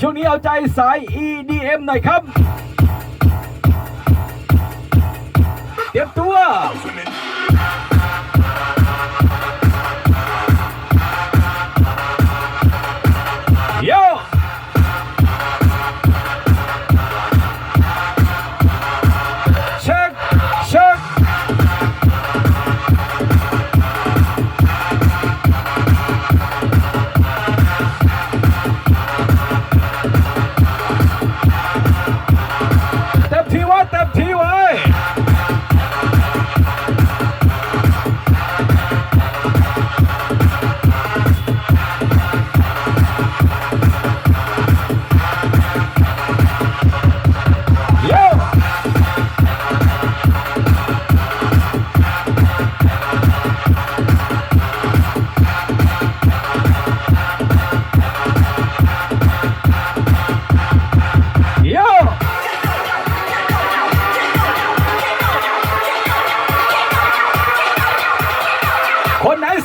ช่วงนี้เอาใจสาย EDM หน่อยครับ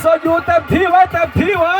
โสดอยู่เต็มที่ไว้เต็มที่ไว้